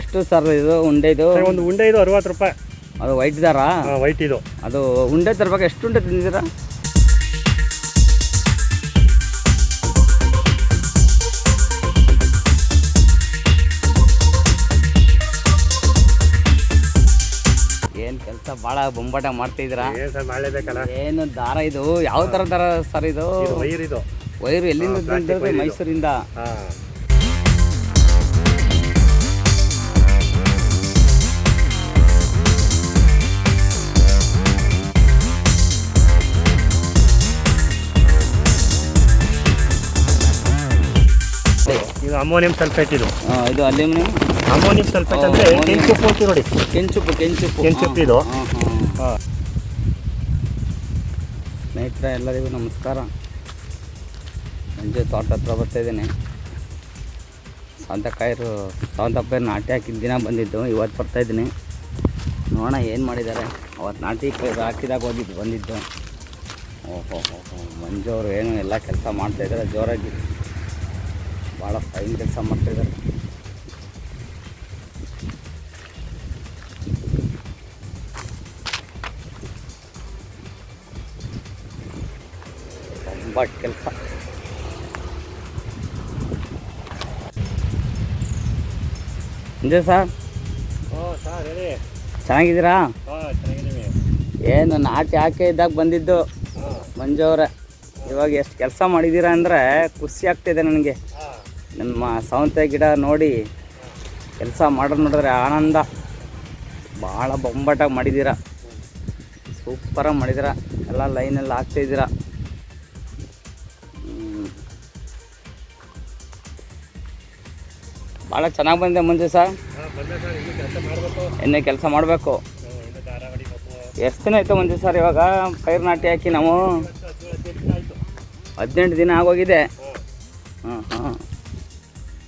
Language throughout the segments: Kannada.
ಎಷ್ಟು ಸರ್ ಇದು ಉಂಡೆ ಇದು? ಒಂದು ಉಂಡೆ ಇದು ಅರವತ್ತು ರೂಪಾಯಿ. ಅದು ವೈಟ್ ದಾರ ವೈಟ್ ಇದು. ಅದು ಉಂಡೆ ತರಬೇಕು ಎಷ್ಟು ಉಂಡೆ ತಿಂದಿದ್ದೀರಾ? ಏನು ಕೆಲಸ ಭಾಳ ಬೊಂಬಾಟ ಮಾಡ್ತಿದ್ದೀರಾ ಏನು ದಾರ ಇದು? ಯಾವ ತರ ದಾರ ಸರ್ ಇದು? ವೈರ್ ಇದು. ವೈರ್ ಎಲ್ಲಿಂದ? ಮೈಸೂರಿಂದ? ಇದು ಅಮೋನಿಯಂ ಸಲ್ಫೇಟ್ ಇದು. ಇದು ಅಲ್ಯೂಮಿನಿಯಂ? ಅಮೋನಿಯಂ ಸಲ್ಫೇಟ್ ಅಂದ್ರೆ. ಕೆಂಚುಪ್ಪು ಅಂತ ನೋಡಿ. ಕೆಂಚುಪ್ಪು ಕೆಂಚುಪ್ಪು. ಕೆಂಚುಪ್ಪು ಇದು. ಸ್ನೇಹಿತರ ಹಾ. ಹಾಂ. ಸ್ನೇಹಿತರೆ ಎಲ್ಲರಿಗೂ ನಮಸ್ಕಾರ. ಸಂಜೆ ತೋಟ ಹತ್ರ ಬರ್ತಾ ಇದ್ದೀನಿ. ಸಾಂತಕಾಯರು ಸೌಂತಕಾಯಿ ನಾಟಿ ಹಾಕಿದ ದಿನ ಬಂದಿದ್ದು ಇವತ್ತು ಬರ್ತಾ ಇದ್ದೀನಿ. ನೋಡೋಣ ಏನು ಮಾಡಿದ್ದಾರೆ. ಅವತ್ತು ನಾಟಿ ಹಾಕಿದಾಗ ಹೋಗಿದ್ದು ಬಂದಿದ್ದು. ಓಹೋ ಹೋ ಹೋ ಮಂಜು ಅವರು ಏನು ಎಲ್ಲ ಕೆಲಸ ಮಾಡ್ತಾಯಿದ್ದಾರೆ ಜೋರಾಗಿ. ಭಾಳ ಫೈನ್ ಕೆಲಸ ಮಾಡ್ತಿದ್ದಾರೆ ತುಂಬ ಕೆಲಸ. ಸಂಜಯ್ ಸರ್? ಚೆನ್ನಾಗಿದ್ದೀರಾ? ಏನು ನಾಟಿ ಹಾಕಿ ಇದ್ದಾಗ ಬಂದಿದ್ದು ಮಂಜು ಅವರೇ. ಇವಾಗ ಎಷ್ಟು ಕೆಲಸ ಮಾಡಿದ್ದೀರಾ ಅಂದರೆ ಖುಷಿ ಆಗ್ತಿದೆ ನನಗೆ. ನಮ್ಮ ಸೌಂತೆ ಗಿಡ ನೋಡಿ ಕೆಲಸ ಮಾಡೋದು ನೋಡಿದ್ರೆ ಆನಂದ. ಭಾಳ ಬೊಂಬಾಟಾಗಿ ಮಾಡಿದ್ದೀರ ಸೂಪರಾಗಿ ಮಾಡಿದ್ದೀರ ಎಲ್ಲ ಲೈನಲ್ಲಿ ಹಾಕ್ತಾಯಿದ್ದೀರ. ಭಾಳ ಚೆನ್ನಾಗಿ ಬಂದಿದೆ ಮುಂಚೆ ಸರ್. ಇನ್ನೂ ಕೆಲಸ ಮಾಡಬೇಕು. ಎಷ್ಟು ದಿನ ಆಯಿತು ಮುಂಚೆ ಸರ್ ಇವಾಗ? ಪೈರು ನಾಟಿ ಹಾಕಿ ನಾವು? ಹದಿನೆಂಟು ದಿನ ಆಗೋಗಿದೆ. ಹಾಂ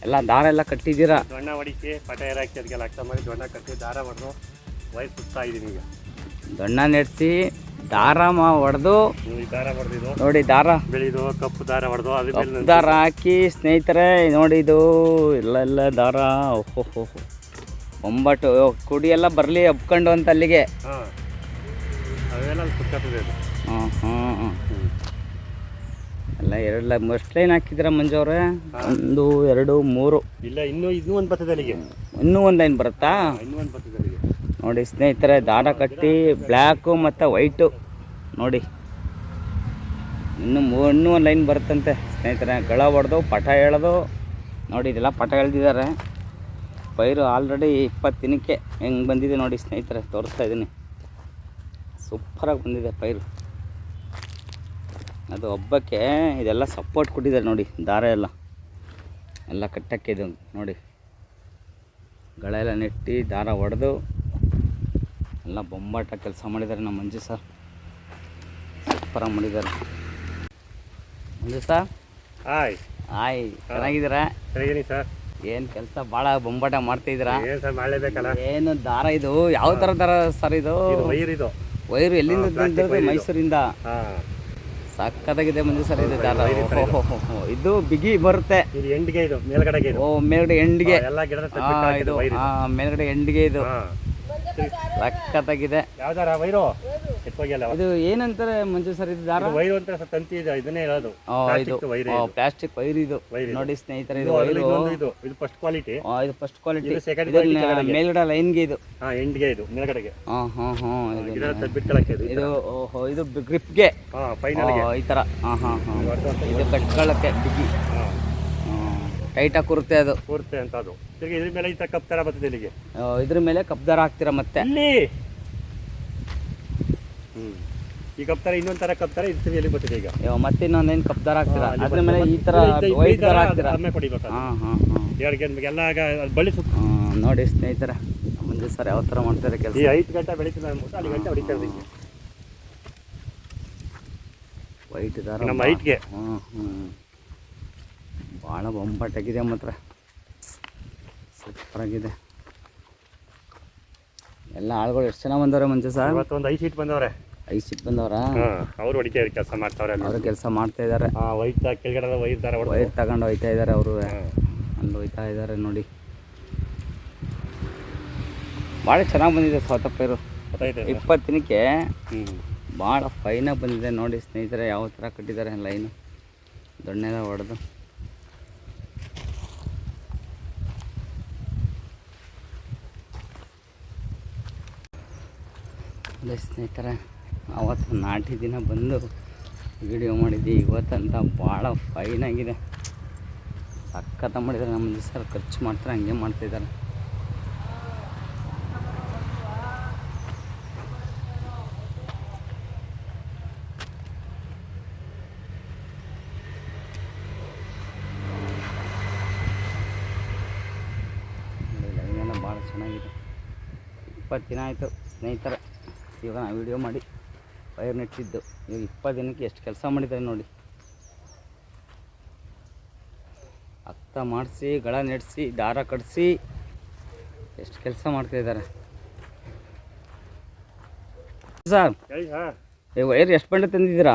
ಎಲ್ಲ ದಾರ ಎಲ್ಲ ಕಟ್ಟಿದ್ದೀರಾ? ದೊಣ್ಣ ಹೊಡಿಕೆ ಪಟ ಹಾಕಿ ಅದಕ್ಕೆಲ್ಲ ಅಕ್ಕ ಮಾಡಿ ದೊಣ್ಣ ಕಟ್ಟಿ ದಾರ ಹೊಡೆದು ವಯಸ್ಸು ಸುತ್ತಾ ಇದ್ದೀನಿ ಈಗ. ದೊಣ್ಣ ನೆಡ್ಸಿ ದಾರ ಮಾ ಹೊಡೆದು ಈ ದಾರ ಹೊಡೆದಿದ್ದು. ನೋಡಿ ದಾರ. ಬೆಳೆದು ಕಪ್ಪು ದಾರ ಹೊಡೆದು ಅದ್ರ ಮೇಲೆ ಕಪ್ಪು ದಾರ ಹಾಕಿ ಸ್ನೇಹಿತರೆ ನೋಡಿದು. ಎಲ್ಲ ಎಲ್ಲ ದಾರ. ಓಹೋ ಒಂಬಟ್ಟು ಕುಡಿ ಎಲ್ಲ ಬರಲಿ ಒಪ್ಕೊಂಡು ಅಂತ ಅಲ್ಲಿಗೆ. ಹಾಂ. ಅವೆಲ್ಲ ಸುತ್ತಾಗ್ತದೆ ಅದು ಹಾಂ ಹಾಂ ಎಲ್ಲ ಎರಡು ಮಸ್ಟ್ ಲೈನ್ ಹಾಕಿದ್ರ ಮಂಜು ಅವರೇ ಒಂದು ಎರಡು ಮೂರು. ಇಲ್ಲ ಇನ್ನೂ ಇನ್ನೂ ಒಂದು ಬರ್ತದೆ ಅಲ್ಲಿಗೆ ಇನ್ನೂ ಒಂದು ಲೈನ್ ಬರುತ್ತಾ? ಇನ್ನೂ ಒಂದು ಬರ್ತದೆ ಅಲ್ಲಿಗೆ ನೋಡಿ ಸ್ನೇಹಿತರೆ ದಾರ ಕಟ್ಟಿ ಬ್ಲ್ಯಾಕು ಮತ್ತು ವೈಟು ನೋಡಿ. ಇನ್ನು ಮೂ ಇನ್ನೂ ಒಂದು ಲೈನ್ ಬರುತ್ತಂತೆ ಸ್ನೇಹಿತರೆ. ಗಳ ಹೊಡೆದು ಪಟ ಎಳೆದು. ನೋಡಿ ಇದೆಲ್ಲ ಪಟ ಎಳೆದಿದ್ದಾರೆ. ಪೈರು ಆಲ್ರೆಡಿ ಇಪ್ಪತ್ತು ದಿನಕ್ಕೆ ಹೆಂಗೆ ಬಂದಿದೆ ನೋಡಿ ಸ್ನೇಹಿತರೆ ತೋರಿಸ್ತಾ ಇದ್ದೀನಿ. ಸೂಪರಾಗಿ ಬಂದಿದೆ ಪೈರು. ಅದು ಹಬ್ಬಕ್ಕೆ ಇದೆಲ್ಲ ಸಪೋರ್ಟ್ ಕೊಟ್ಟಿದ್ದಾರೆ ನೋಡಿ ದಾರ ಎಲ್ಲ. ಎಲ್ಲ ಕಟ್ಟಕ್ಕೆ ಇದು ನೋಡಿ. ಗಳ ಎಲ್ಲ ನೆಟ್ಟಿ ದಾರ ಹೊಡೆದು ಎಲ್ಲ ಬೊಂಬಾಟ ಕೆಲಸ ಮಾಡಿದ್ದಾರೆ ನಮ್ಮ ಮಂಜು ಸರ್ ಸೂಪರಾಗಿ ಮಾಡಿದ್ದಾರೆ. ಮಂಜು ಸರ್ ಆಯ್ ಆಯ್ ಚೆನ್ನಾಗಿದ್ದೀರಾ? ಸರ್ ಏನು ಕೆಲಸ? ಭಾಳ ಬೊಂಬಾಟ ಮಾಡ್ತಿದ್ದೀರಾ ಏನು ದಾರ ಇದು? ಯಾವ ಥರ ದಾರ ಸರ್ ಇದು? ವೈರ್ ಇದು. ವೈರು ಎಲ್ಲಿಂದ. ಮೈಸೂರಿಂದ. ಸಕ್ಕತ್ತಾಗಿದೆ ಮಂಜು ಸರ್ ಇದೆ ದಾರ. ಇದು ಬಿಗಿ ಬರುತ್ತೆ. ಇದು ಎಂಡ್ಗೆ ಇದು ಮೇಲ್ಗಡೆಗೆ ಇದು. ಓ ಮೇಲ್ಗಡೆ ಎಂಡ್ಗೆ. ಎಲ್ಲ ಗಿಡದ ಆ, ಇದು ವೈರ್. ಆ, ಮೇಲ್ಗಡೆ ಎಂಡ್ಗೆ ಇದು. ಹಾಂ. ಸಕ್ಕತ್ತಾಗಿದೆ ಯಾವ್ದಾರ ವೈರು? ಎತ್ತೋಗಿಲ್ಲ ಇದು ಏನಂತಾರೆ ಮಂಜು ಸರ್ ಇದು ದಾರ? ವೈರು ಅಂತ ಸ್ವಲ್ಪ ತಂತಿ ಇದೆ ಇದನ್ನೇ ಹೇಳೋದು. ಆ, ಇದು Plastic ವೈರ್ ಇದು. ಪ್ಲಾಸ್ಟಿಕ್ ವೈರ್ ಇದು. ವೈರ್ ಇದು. ನೋಡಿ ಸ್ನೇಹಿತರೆ ಇದು ಇದು ಅದ್ರಲ್ಲಿ ವೈರು ಇನ್ನೊಂದು ಇದು. ಇದು ಫಸ್ಟ್ ಕ್ವಾಲಿಟಿ ಆ, ಇದು ಫಸ್ಟ್ ಕ್ವಾಲಿಟಿ ಇದು second quality ಕೆಳಗಡೆ. ಮೇಲ್ಗಡೆ ಲೈನ್ಗೆ ಇದು. ಹಾಂ ಎಂಡ್ಗೆ ಇದು ಮೇಲ್ಗಡೆಗೆ. ಹಾ ಹಾ ಹಾ ಇದು ಗಿಡ ತೆಗ್ಬಿಟ್ಕೊಳಕ್ಕೆ ಇದು ಇದು ಓಹೋ ಇದು ಗ್ರಿಪ್ಗೆ ಹಾ ಫೈನಲ್ ಈ ತರ. ಹಾ ಹಾ ಹಾ. ಇದು ಕಟ್ಕೊಳ್ಳಕ್ಕೆ ಬಿಗಿ. ಹಾಂ. ಟೈಟಾಗಿ ಕೂರುತ್ತೆ ಅದು. ಕೂರುತ್ತೆ ಅಂತ ಅದು. ತಿರ್ಗಿ ಇದ್ರ ಮೇಲೆ ಈ ತರ ಕಪ್ ತರ ಬರ್ತದೆ ಇಲ್ಲಿಗೆ. ಆ, ಇದ್ರ ಮೇಲೆ ಕಬ್ದಾರ ಹಾಕ್ತೀರಾ ಮತ್ತೆ? ಇಲ್ಲಿ! ಹ್ಞೂ ಈ ಕಪ್ ತರ ಇನ್ನೊಂದ್ ತರ ಕಪ್ ತರ ಇದು ಎಲ್ಲಿ ಬರ್ತದೆ ಈಗ? ಮತ್ತೆ ಇನ್ನೊಂದೇನು ಕಬ್ದಾರ ಹಾಕ್ತೀರಾ? ಹಾ, ಅಲ್ಲಿ ಅದ್ರ ಮೇಲೆ ಈ ತರ ಬರ್ತದೆ. ಇದು ವೈಟ್ ದಾರ ಹಾಕ್ತೀರಾ? ಆಮೇಲೆ ಪಡಿಬೇಕು. ಹಾಂ ಹಾಂ ಹಾಂ. ಎರಡು ಗಂಟೆ ಎಲ್ಲ ಆಗ ಅದು ಬಳ್ಳಿ ಸುತ್ತ ನೋಡಿ ಸ್ನೇಹಿತರೆ ಮುಂದೆ ಸರ್ ಯಾವ ಥರ ಮಾಡ್ತಾರೆ ಈ ಕೆಲಸ? ಐದು ಗಂಟೆ ಬೆಳೀತದೆ ಅಂದ್ಬಿಟ್ಟು ಅಲ್ಲಿ ಗಂಟೆ ಹೊಡಿತಾ ವೈಟ್ ದಾರ ನಮ್ಮ ಹೈಟ್ಗೆ. ಹ್ಞೂ ಹ್ಞೂ ಭಾಳ ಬೊಂಬಾಟಾಗಿದೆ ಮಾತ್ರ. ಸೂಪರಾಗಿದೆ. ಎಲ್ಲ ಆಳುಗಳು ಎಷ್ಟು ಜನ ಬಂದವ್ರೆ ಮಂಜು ಸರ್? ಇವತ್ತೊಂದು ಐದು ಸೀಟ್ ಬಂದವ್ರೆ. ಐದು ಸೀಟ್ ಬಂದವ್ರ? ಅವ್ರು ಹೊಡಿತಾ ಕೆಲಸ ಮಾಡ್ತಾವ್ರೆ ಅವರು ಕೆಲಸ ಮಾಡ್ತಾ ಇದ್ದಾರೆ ವೈಟ್ ಕೆಳಗಡೆ ವೈರ್ ತಗೊಂಡು ಹೋಯ್ತಾ ಇದ್ದಾರೆ ಅವರು. ಅಲ್ಲಿ ಹೋಯ್ತಾ ಇದ್ದಾರೆ ನೋಡಿ. ಭಾಳ ಚೆನ್ನಾಗಿ ಬಂದಿದೆ ಸೌತಪ್ಪೇರು. ಇಪ್ಪತ್ತು ದಿನಕ್ಕೆ ಭಾಳ ಫೈನಾಗಿ ಬಂದಿದೆ ನೋಡಿ ಸ್ನೇಹಿತರೆ ಯಾವ ಥರ ಕಟ್ಟಿದ್ದಾರೆ ಲೈನು ದೊಣ್ಣೆಲ್ಲ ಹೊಡೆದು. ಅದೇ ಸ್ನೇಹಿತರೆ ಅವತ್ತು ನಾಟಿ ದಿನ ಬಂದು ವಿಡಿಯೋ ಮಾಡಿದ್ದೆ. ಇವತ್ತಂತ ಭಾಳ ಫೈನಾಗಿದೆ ಸಖತ್ತ ಮಾಡಿದ್ದಾರೆ. ನಮ್ಮ ಸರ್ ಖರ್ಚು ಮಾಡ್ತಾರೆ, ಹಂಗೆ ಮಾಡ್ತಿದ್ದಾರೆ ಭಾಳ ಚೆನ್ನಾಗಿದೆ. ಇಪ್ಪತ್ತು ದಿನ ಆಯಿತು ಸ್ನೇಹಿತರೆ. ಇವಾಗ ನಾವು ವಿಡಿಯೋ ಮಾಡಿ ವೈರ್ ನೆಟ್ಟಿದ್ದು. ಇವಾಗ ಇಪ್ಪತ್ತು ದಿನಕ್ಕೆ ಎಷ್ಟು ಕೆಲಸ ಮಾಡಿದ್ದಾರೆ ನೋಡಿ. ಅತ್ತ ಮಾಡಿಸಿ ಗಳ ನೆಡೆಸಿ ದಾರ ಕಡಿಸಿ ಎಷ್ಟು ಕೆಲಸ ಮಾಡ್ತಾಯಿದ್ದಾರೆ ಸರ್ ಈ ವೈರ್ ಎಷ್ಟು ಬಂಡೆ ತಂದಿದ್ದೀರಾ?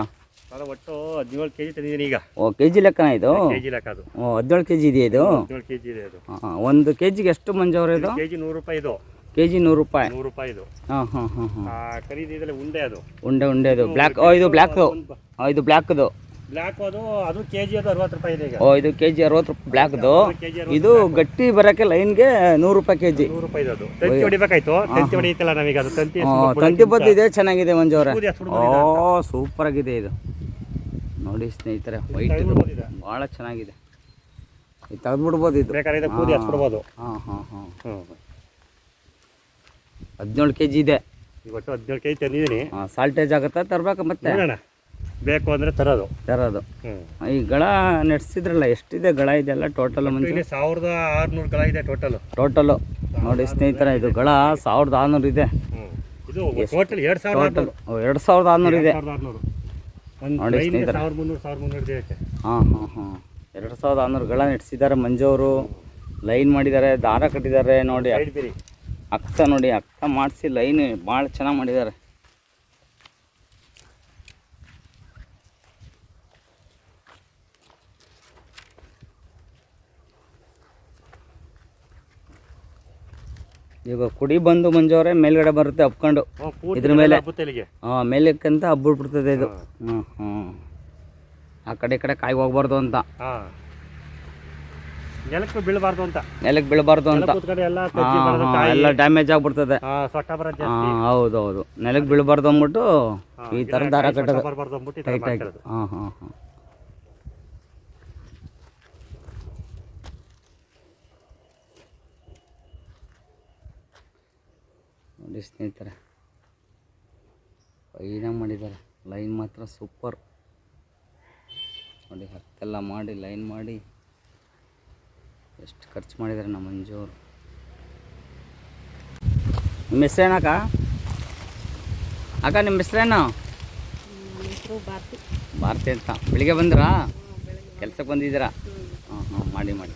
ನಾನು ಒಟ್ಟು ಹದಿನೇಳು ಕೆ ಜಿ ತಂದಿದ್ದೀನಿ ಈಗ. ಓ ಕೆ ಜಿ ಲೆಕ್ಕನ ಇದು? ಕೆ ಜಿ ಲೆಕ್ಕ ಅದು. ಓ ಹದಿನೇಳು ಕೆ ಜಿ ಇದೆಯಾ ಇದು? ಹದಿನೇಳು ಕೆ ಜಿ ಇದೆ ಅದು. ಹಾಂ ಒಂದು ಕೆ ಜಿಗೆ ಎಷ್ಟು ಮಂಜವ್ರ ಇದು? ಕೆ ಜಿ ನೂರು ರೂಪಾಯಿ ಇದು. ಕೆ ಜಿ ನೂರು ರೂಪಾಯಿ. ನೂರು ರೂಪಾಯಿ ಇದು. ಹಾಂ ಹಾಂ ಹಾಂ ಹಾಂ. ಆ ಉಂಡೆ ಅದು. ಉಂಡೆ ಉಂಡೆ ಅದು. ಬ್ಲ್ಯಾಕ್ ಓ ಇದು ಬ್ಲ್ಯಾಕ್ದು ಓ ಇದು ಬ್ಲ್ಯಾಕ್ದು ಬ್ಲ್ಯಾಕ್ ಅದು ಅದು ಕೆ ಜಿ ಅದು ಅರವತ್ತು ರೂಪಾಯಿ ಇದೆ ಈಗ. ಓ ಇದು ಕೆ ಜಿ ಅರವತ್ತು ರೂಪಾಯಿ ಬ್ಲ್ಯಾಕ್ದು ಇದು ಗಟ್ಟಿ ಬರೋಕ್ಕೆ ಲೈನ್ಗೆ ನೂರು ರೂಪಾಯಿ ಕೆ ಜಿ ನೂರು ರೂಪಾಯಿ ಅದು. ತಂತಿ ಹೊಡಿಬೇಕಾಯ್ತು? ತಂತಿ ಹೊಡಿಯುತ್ತಲ್ಲ ನಾವೀಗ ಅದು? ತಂತಿ ತಂತಿ ಬದ್ದು ಇದೆ ಚೆನ್ನಾಗಿದೆ ಮಂಜು ಅವರೇ. ಓ ಸೂಪರ್ ಆಗಿದೆ ಇದು. ನೋಡಿ ಸ್ನೇಹಿತರೆ ವೈಟ್ ಇದು. ಭಾಳ ಚೆನ್ನಾಗಿದೆ. ಇದು ತೆಗೆದ್ಬಿಡ್ಬೋದು ಇದು. ಬೇಕಾದ್ರೆ ಇದು ಕೂದಿ ಹಚ್ಬಿಡ್ಬೋದು. ಹಾಂ ಹಾಂ ಹಾಂ. ಹ್ಞೂ ಹದಿನೇಳು ಕೆ ಜಿ ಇದೆ. ಇವತ್ತು ಹದಿನೇಳು ಕೆ ಜಿ ತಂದಿದ್ದೀನಿ ಸಾಲ್ಟೇಜ್ ಆಗುತ್ತಾ? ತರಬೇಕು ಮತ್ತೆ? ನೋಡೋಣ. ಬೇಕು ಅಂದರೆ ತರೋದು. ತರೋದು. ಈ ಗಳ ನಡೆಸಿದ್ರಲ್ಲ ಎಷ್ಟಿದೆ ಗಳ ಇದೆಲ್ಲ ಟೋಟಲ್ ಸಾವಿರದ ಆರುನೂರು ಗಳ ಇದೆ ಟೋಟಲ್ ಟೋಟಲು ನೋಡಿ ಸ್ನೇಹಿತರ ಇದು ಗಳ ಸಾವಿರದ ಆರುನೂರು ಇದೆ. ಟೋಟಲ್ ಎರಡು ಸಾವಿರದ ಟೋಟಲ್ ಎರಡು ಸಾವಿರದ ಆರುನೂರು ಇದೆ. ನೋಡಿ ಸ್ನೇಹಿತರೆ. ಹಾಂ ಹಾಂ ಹಾಂ. ಎರಡು ಸಾವಿರದ ಆರುನೂರು ಗಳ ನಡೆಸಿದ್ದಾರೆ ಮಂಜು ಅವರು. ಲೈನ್ ಮಾಡಿದ್ದಾರೆ ದಾರ ಕಟ್ಟಿದ್ದಾರೆ ನೋಡಿ. ಅಕ್ಕ ನೋಡಿ ಅಕ್ಕ ಮಾಡಿಸಿ ಲೈನ್ ಭಾಳ ಚೆನ್ನಾಗಿ ಮಾಡಿದ್ದಾರೆ ಈಗ ಕುಡಿ ಬಂದು ಮಂಜೋರೆ ಮೇಲ್ಗಡೆ ಬರುತ್ತೆ ಅಪ್ಕೊಂಡು. ಹ್ಞೂ, ಇದ್ರ ಮೇಲೆ? ಹಾ ಮೇಲಕ್ಕಂತ ಹಬ್ಬಿಡ್ಬಿಡ್ತದೆ ಇದು. ಹ್ಮ್ ಹ್ಮ್. ಆ ಕಡೆ ಈ ಕಡೆ ಕಾಯಿ ಹೋಗ್ಬಾರ್ದು ಅಂತ. ನೆಲಕ್ಕೆ ಬೀಳಬಾರ್ದು ಅಂತ. ನೆಲಕ್ಕೆ ಬೀಳಬಾರ್ದು ಅಂತ. ಎಲ್ಲ ಡ್ಯಾಮೇಜ್ ಆಗ್ಬಿಡ್ತದೆ. ಹೌದು ಹೌದು ನೆಲಕ್ಕೆ ಬೀಳಬಾರ್ದು ಅಂದ್ಬಿಟ್ಟು ಈ ತರ ದಾರ ಕಟ್ಟದ. ಟೈಟ್ ಆಗಿ ಹಾಂ ಹಾಂ ಹಾಂ. ನೋಡಿ ಸ್ನೇಹಿತರೆ. ಫೈನಾಗಿ ಮಾಡಿದ್ದಾರೆ. ಲೈನ್ ಮಾತ್ರ ಸೂಪರ್ ನೋಡಿ ಹತ್ತೆಲ್ಲ ಮಾಡಿ ಲೈನ್ ಮಾಡಿ. ಎಷ್ಟು ಖರ್ಚು ಮಾಡಿದ್ದಾರೆ ನಮ್ಮ ಮಂಜೂರು. ನಿಮ್ಮ ಹೆಸ್ರೇನಕ್ಕ ಅಕ್ಕ ನಿಮ್ಮ ಹೆಸ್ರೇನು ಭಾರತಿ. ಅಂತ. ಬೆಳಿಗ್ಗೆ ಬಂದ್ರಾ? ಕೆಲಸಕ್ಕೆ ಬಂದಿದ್ದೀರಾ? ಹಾಂ ಹಾಂ ಮಾಡಿ ಮಾಡಿ.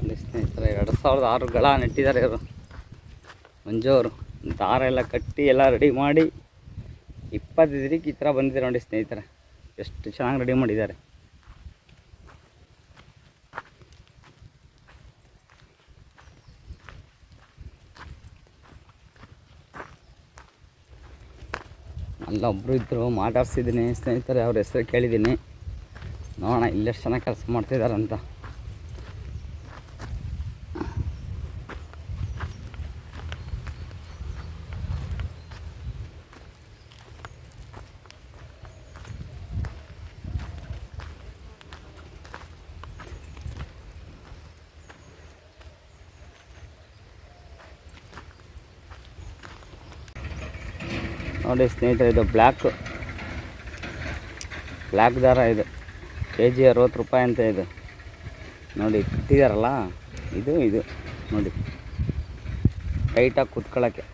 ಸ್ನೇಹಿತರ ಸ್ನೇಹಿತರೆ ಎರಡು ಸಾವಿರದ ಆರು ಗಳ ನೆಟ್ಟಿದ್ದಾರೆ ಇವರು. ಮಂಜು ಅವರು ದಾರ ಎಲ್ಲ ಕಟ್ಟಿ ಎಲ್ಲ ರೆಡಿ ಮಾಡಿ. ಇಪ್ಪತ್ತು ದಿನಕ್ಕೆ ಈ ಥರ ಬಂದಿದ್ದಾರೆ ನೋಡಿ ಸ್ನೇಹಿತರ. ಎಷ್ಟು ಚೆನ್ನಾಗಿ ರೆಡಿ ಮಾಡಿದ್ದಾರೆ. ಅಲ್ಲೊಬ್ಬರು ಇದ್ದರು ಮಾತಾಡ್ಸಿದ್ದೀನಿ ಸ್ನೇಹಿತರೆ, ಅವ್ರ ಹೆಸರು ಕೇಳಿದ್ದೀನಿ. ನೋಡೋಣ ಇಲ್ಲೆಷ್ಟು ಚೆನ್ನಾಗಿ ಕೆಲಸ ಮಾಡ್ತಿದ್ದಾರಂತ ನೋಡಿ ಸ್ನೇಹಿತರೆ, ಇದು ಬ್ಲ್ಯಾಕ್. ಬ್ಲ್ಯಾಕ್ ದಾರ ಇದು. ಕೆ ಜಿ ಅರವತ್ತು ರೂಪಾಯಿ ಅಂತ ಇದು. ನೋಡಿ, ಇಟ್ಟಿದಾರಲ್ಲ? ಇದು ಇದು. ನೋಡಿ. ಟೈಟಾಗಿ ಕುತ್ಕೊಳ್ಳೋಕ್ಕೆ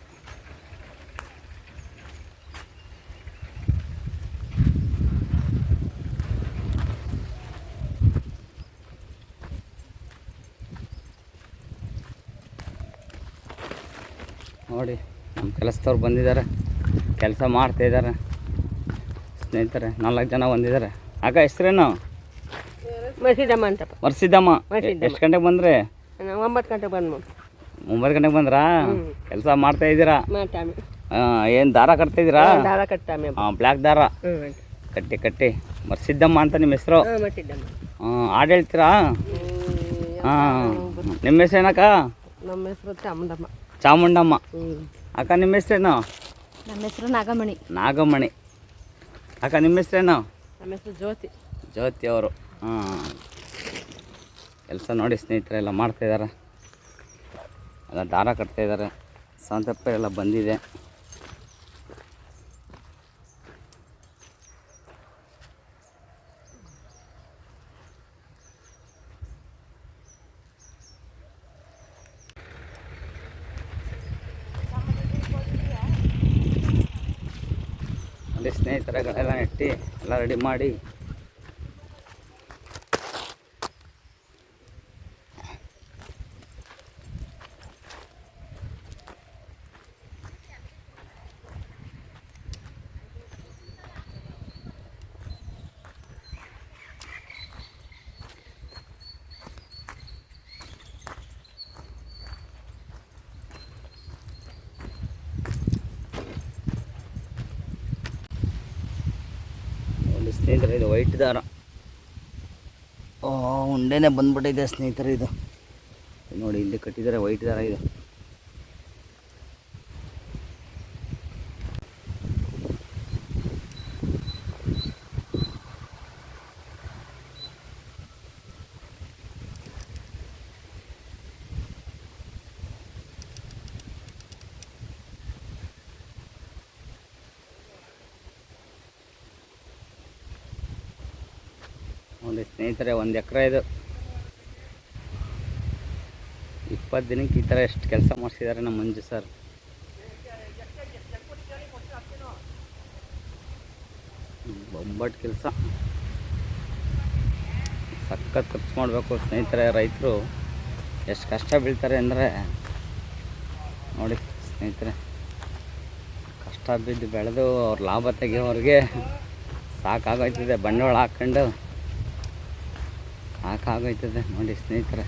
ನೋಡಿ, ನಮ್ಮ ಕೆಲಸದವ್ರು ಬಂದಿದ್ದಾರೆ. ಕೆಲಸ ಮಾಡ್ತಾಯಿದ್ದಾರೆ ಸ್ನೇಹಿತರೆ ನಾಲ್ಕು ಜನ ಬಂದಿದ್ದಾರೆ. ಆಗ ಹೆಸ್ರೇನು? ಮಸೀದಮ್ಮ ಅಂತ. ಮರ್ಸಿದ್ದಮ್ಮ. ಮರ್ಸಿದ್ದಮ್ಮ. ಎಷ್ಟು ಗಂಟೆಗೆ ಬಂದ್ರೆ? ಒಂಬತ್ತು ಗಂಟೆ ಬಂದು ಒಂಬತ್ತು ಗಂಟೆಗೆ ಬಂದ್ರಾ? ಕೆಲಸ ಮಾಡ್ತಾ ಇದ್ದೀರಾ? ಏನು ದಾರ ಕಟ್ತಾ ಇದ್ದೀರಾ? ದಾರ ಕಟ್ತಾಮೆ ಬ್ಲ್ಯಾಕ್ ದಾರ? ಕಟ್ಟಿ ಕಟ್ಟಿ. ಮರ್ಸಿದ್ದಮ್ಮ ಅಂತ ನಿಮ್ಮ ಹೆಸರು? ಹಾಂ ಹಾಡು ಹೇಳ್ತೀರಾ? ಹಾಂ ನಿಮ್ಮ ಹೆಸರು ಏನಕ್ಕ? ನಮ್ಮ ಹೆಸರು ಚಾಮುಂಡಮ್ಮ. ಚಾಮುಂಡಮ್ಮ. ಅಕ್ಕ ನಿಮ್ಮ ಹೆಸರೇನು? ನಮ್ಮ ಹೆಸರು ನಾಗಮಣಿ. ನಾಗಮಣಿ. ಅಕ್ಕ ನಿಮ್ಮ ಹೆಸರೇನು? ನಮ್ಮ ಹೆಸರು ಜ್ಯೋತಿ. ಜ್ಯೋತಿ ಅವರು. ಹಾಂ. ಕೆಲಸ ನೋಡಿ ಸ್ನೇಹಿತರೆ ಎಲ್ಲ ಮಾಡ್ತಾಯಿದ್ದಾರೆ ಎಲ್ಲ ದಾರ ಕಟ್ತಾಯಿದ್ದಾರೆ ಸಂತಪ್ಪ ಎಲ್ಲ ಬಂದಿದೆ ಅಲ್ಲಿ ಸ್ನೇಹಿತರೆಗಳೆಲ್ಲ ನೆಟ್ಟಿ ಎಲ್ಲ ರೆಡಿ ಮಾಡಿ ಒಂದು ಸ್ನೇಹಿತರೆ ಇದು ವೈಟ್ ದಾರ. ಉಂಡೆನೇ ಬಂದ್ಬಿಟ್ಟಿದೆ ಸ್ನೇಹಿತರೆ ಇದು. ನೋಡಿ ಇಲ್ಲಿ ಕಟ್ಟಿದ್ದಾರೆ ವೈಟ್ ದಾರ ಇದು. ಸ್ನೇಹಿತರೆ ಒಂದು ಎಕರೆ ಇದು. ಇಪ್ಪತ್ತು ದಿನಕ್ಕೆ ಈ ಥರ ಎಷ್ಟು ಕೆಲಸ ಮಾಡಿಸಿದ್ದಾರೆ ನಮ್ಮ ಮಂಜು ಸರ್. ಬೊಂಬಟ್ ಕೆಲಸ. ಸಖತ್ ಖರ್ಚು ಮಾಡಬೇಕು ಸ್ನೇಹಿತರೆ, ರೈತರು. ಎಷ್ಟು ಕಷ್ಟ ಬೀಳ್ತಾರೆ ಅಂದರೆ, ನೋಡಿ ಸ್ನೇಹಿತರೆ. ಕಷ್ಟ ಬಿದ್ದು ಬೆಳೆದು ಅವ್ರ ಲಾಭ ತೆಗಿಯೋರಿಗೆ ಸಾಕಾಗೋಯ್ತದೆ, ಬಂಡವಾಳ ಹಾಕ್ಕೊಂಡು. ಸಾಕಾಗೋಯ್ತದೆ ನೋಡಿ ಸ್ನೇಹಿತರೆ.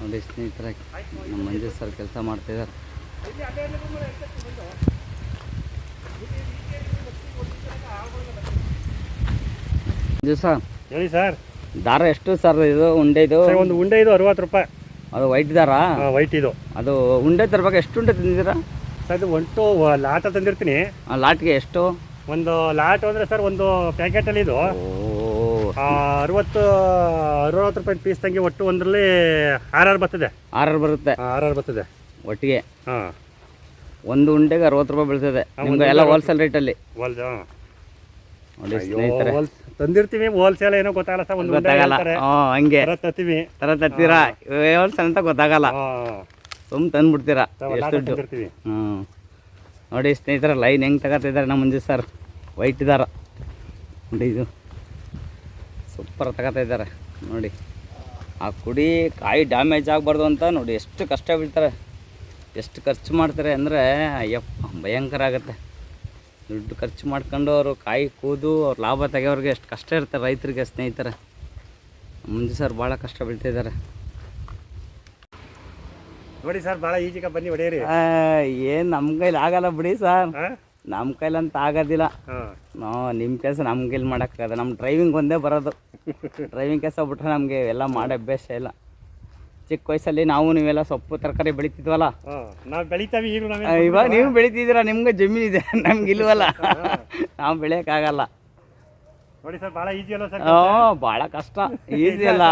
ನೋಡಿ ಸ್ನೇಹಿತರೆ ನಮ್ಮ ಮಂಜು ಸರ್ ಕೆಲಸ ಮಾಡ್ತಿದ್ದಾರೆ. ಮಂಜು ಸರ್ ಹೇಳಿ ಸರ್. ದಾರ ಎಷ್ಟು ಸರ್ ಇದು ಉಂಡೆ ಇದು? ಒಂದು ಉಂಡೆ ಇದು ಅರವತ್ತು ರೂಪಾಯಿ. ಅದು ವೈಟ್ ದಾರ? ವೈಟ್ ಇದು. ಅದು ಉಂಡೆ ತರಬೇಕು ಎಷ್ಟು ಉಂಡೆ ತಿಂದಿದ್ದೀರಾ? ಸರ್ ಇದು ಒಂಟು ಲಾಟ ತಂದಿರ್ತೀನಿ. ಆ ಲಾಟ್ಗೆ ಎಷ್ಟು? ಒಂದು ಲಾಟ್ ಅಂದರೆ ಸರ್ ಒಂದು ಪ್ಯಾಕೆಟಲ್ಲಿ ಇದು. ಅರವತ್ತು ಅರವತ್ತು ರೂಪಾಯಿ ಪೀಸ್ ತಂಗಿ ಒಟ್ಟು ಒಂದರಲ್ಲಿ ಆರ್ ಆರ್ ಬರ್ತದೆ. ಆರ್ ಆರ್ ಬರುತ್ತೆ. ಆರ್ ಆರ್ ಬರ್ತದೆ. ಒಟ್ಟಿಗೆ. ಹಾಂ. ಒಂದು ಉಂಡೆಗೆ ಅರವತ್ತು ರೂಪಾಯಿ ಬೀಳ್ತದೆ. ನಿಮ್ಗೆ ಎಲ್ಲ ಹೋಲ್ಸೇಲ್ ರೇಟಲ್ಲಿ ಹೋಲ್ ನೋಡಿ ಸ್ನೇಹಿತರೆ. ತಂದಿರ್ತೀವಿ ಹೋಲ್ಸೇಲ್ ಏನೋ ಗೊತ್ತಾಗಲ್ಲ ಸರ್ ಒಂದು ಗೊತ್ತಾಗಲ್ಲ. ಹಂಗೆ. ತರ ತತ್ತೀವಿ ತರ ತತ್ತೀರಾ ಹೋಲ್ಸೇಲ್ ಅಂತ ಗೊತ್ತಾಗಲ್ಲ. ಹಾಂ. ಸುಮ್ ತಂದ್ಬಿಡ್ತೀರಾ? ಎಷ್ಟು ದುಡ್ಡು? ಹ್ಞೂ ನೋಡಿ ಸ್ನೇಹಿತರ ಲೈನ್ ಹೆಂಗೆ ತಗೋತಿದ್ದಾರೆ ನಮ್ಮ ಮಂಜು ಸರ್ ವೈಟ್ ಇದಾರ. ನೋಡಿ ಇದು. ಸೂಪರ್ ಇದ್ದಾರೆ. ನೋಡಿ. ಆ ಕುಡಿ ಕಾಯಿ ಡ್ಯಾಮೇಜ್ ಆಗಬಾರ್ದು ಅಂತ ನೋಡಿ ಎಷ್ಟು ಕಷ್ಟ ಬೀಳ್ತಾರೆ ಎಷ್ಟು ಖರ್ಚು ಮಾಡ್ತಾರೆ ಅಂದರೆ, ಅಯ್ಯಪ್ಪ, ಭಯಂಕರ ಆಗುತ್ತೆ. ದುಡ್ಡು ಖರ್ಚು ಮಾಡ್ಕೊಂಡು ಅವರು ಕಾಯಿ ಕೂದು ಅವ್ರು ಲಾಭ ತೆಗೆಯೋರಿಗೆ ಎಷ್ಟು ಕಷ್ಟ ಇರ್ತಾರೆ ರೈತರಿಗೆ ಸ್ನೇಹಿತರೆ. ಮಂಜು ಸರ್ ಭಾಳ ಕಷ್ಟ ಬೀಳ್ತಿದ್ದಾರೆ ನೋಡಿ ಸರ್ ಭಾಳ ಈಜಿಗ ಬನ್ನಿ ಹೊಡೆಯಿರಿ. ಏನು ನಮ್ಮ ಕೈಲಿ ಆಗಲ್ಲ ಬಿಡಿ ಸರ್. ನಮ್ಮ ಕೈಲಂತ ಆಗೋದಿಲ್ಲ. ನೋ ನಿಮ್ಮ ಕೆಲಸ ನಮ್ಮ ಕೈಲಿ ಮಾಡೋಕ್ಕಾಗದ ನಮ್ಮ ಡ್ರೈವಿಂಗ್ ಒಂದೇ ಬರೋದು. ಡ್ರೈವಿಂಗ್ ಕೆಲಸ ಬಿಟ್ರೆ ನಮಗೆ ಎಲ್ಲ ಮಾಡೋ ಅಭ್ಯಾಸ ಇಲ್ಲ. ಚಿಕ್ಕ ವಯಸ್ಸಲ್ಲಿ ನಾವು ನೀವೆಲ್ಲ ಸೊಪ್ಪು ತರಕಾರಿ ಬೆಳಿತಿದ್ವಲ್ಲ? ಹಾಂ ನಾವು ಬೆಳಿತಾವೆ ಈಗ ನಾವೇ ಇವಾಗ ನೀವು ಬೆಳಿತಿದ್ದೀರಾ? ನಿಮ್ಗೆ ಜಮೀನಿದೆ ನಮ್ಗೆ ಇಲ್ವಲ್ಲ? ನಾವು ಬೆಳೆಯೋಕ್ಕಾಗಲ್ಲ ನೋಡಿ ಸರ್ ಭಾಳ ಈಜಿ ಅಲ್ಲ ಸರ್ ಹ್ಞೂ ಭಾಳ ಕಷ್ಟ. ಈಸಿ ಅಲ್ಲ